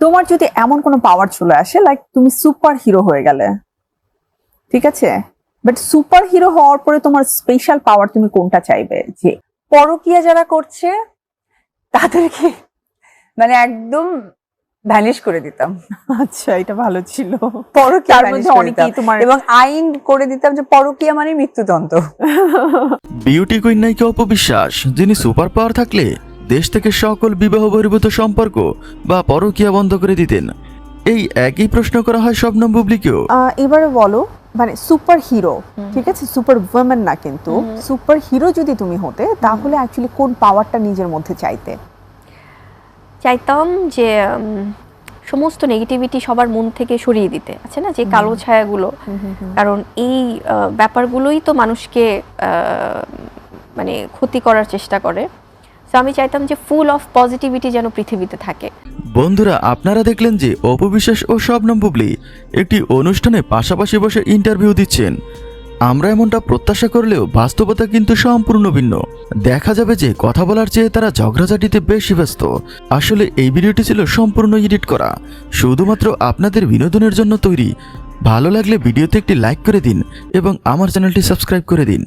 তোমার যদি এমন কোনো পাওয়ার চলে আসে লাইক তুমি সুপার হিরো হয়ে গেলে। ঠিক আছে? বাট সুপার হিরো হওয়ার পরে তোমার স্পেশাল পাওয়ার তুমি কোনটা চাইবে? যে পরকিয়া যারা করছে তাদেরকে মানে একদম ভ্যানিশ করে দিতাম। আচ্ছা এটা ভালো ছিল। পরকিয়া মধ্যে অনেকেই তোমার এবং আইন করে দিতাম যে পরকিয়া মানে মৃত্যুদণ্ড। বিউটি কুইন নায়িকা অপবিশ্বাস? যিনি সুপার পাওয়ার থাকলে দেশ থেকে সকল বিবাহ বহির্ভূত সম্পর্ক বা পরকীয়া বন্ধ করে দিতেন। এই একই প্রশ্ন করা হয় শবনম বুবলিকেও। এবারে বলো মানে সুপার হিরো ঠিক আছে? সুপার ওমেন না কিন্তু সুপার হিরো যদি তুমি হতে তাহলে অ্যাকচুয়ালি কোন পাওয়ারটা নিজের মধ্যে চাইতে? চাইতাম যে উম, সমস্ত নেগেটিভিটি সবার মন থেকে সরিয়ে দিতে। আছে না? যে কালো ছায়াগুলো। কারণ এই আহ, ব্যাপারগুলোই তো মানুষকে আহ, মানে ক্ষতি করার চেষ্টা করে। তো আমি চাইতাম যে ফুল অফ পজিটিভিটি যেন পৃথিবীতে থাকে। বন্ধুরা, আপনারা দেখলেন যে অপবিশ্বাস ও শবনম বুবলি একটি অনুষ্ঠানে পাশাপাশি বসে ইন্টারভিউ দিচ্ছেন। আমরা এমনটা প্রত্যাশা করলেও বাস্তবতা কিন্তু সম্পূর্ণ ভিন্ন। দেখা যাবে যে কথা বলার চেয়ে তারা ঝগড়াঝাটিতে বেশি ব্যস্ত। আসলে এই ভিডিওটি ছিল সম্পূর্ণ এডিট করা। শুধুমাত্র আপনাদের বিনোদনের জন্য তৈরি। ভালো লাগলে ভিডিওতে একটি লাইক করে দিন এবং আমার চ্যানেলটি সাবস্ক্রাইব করে দিন।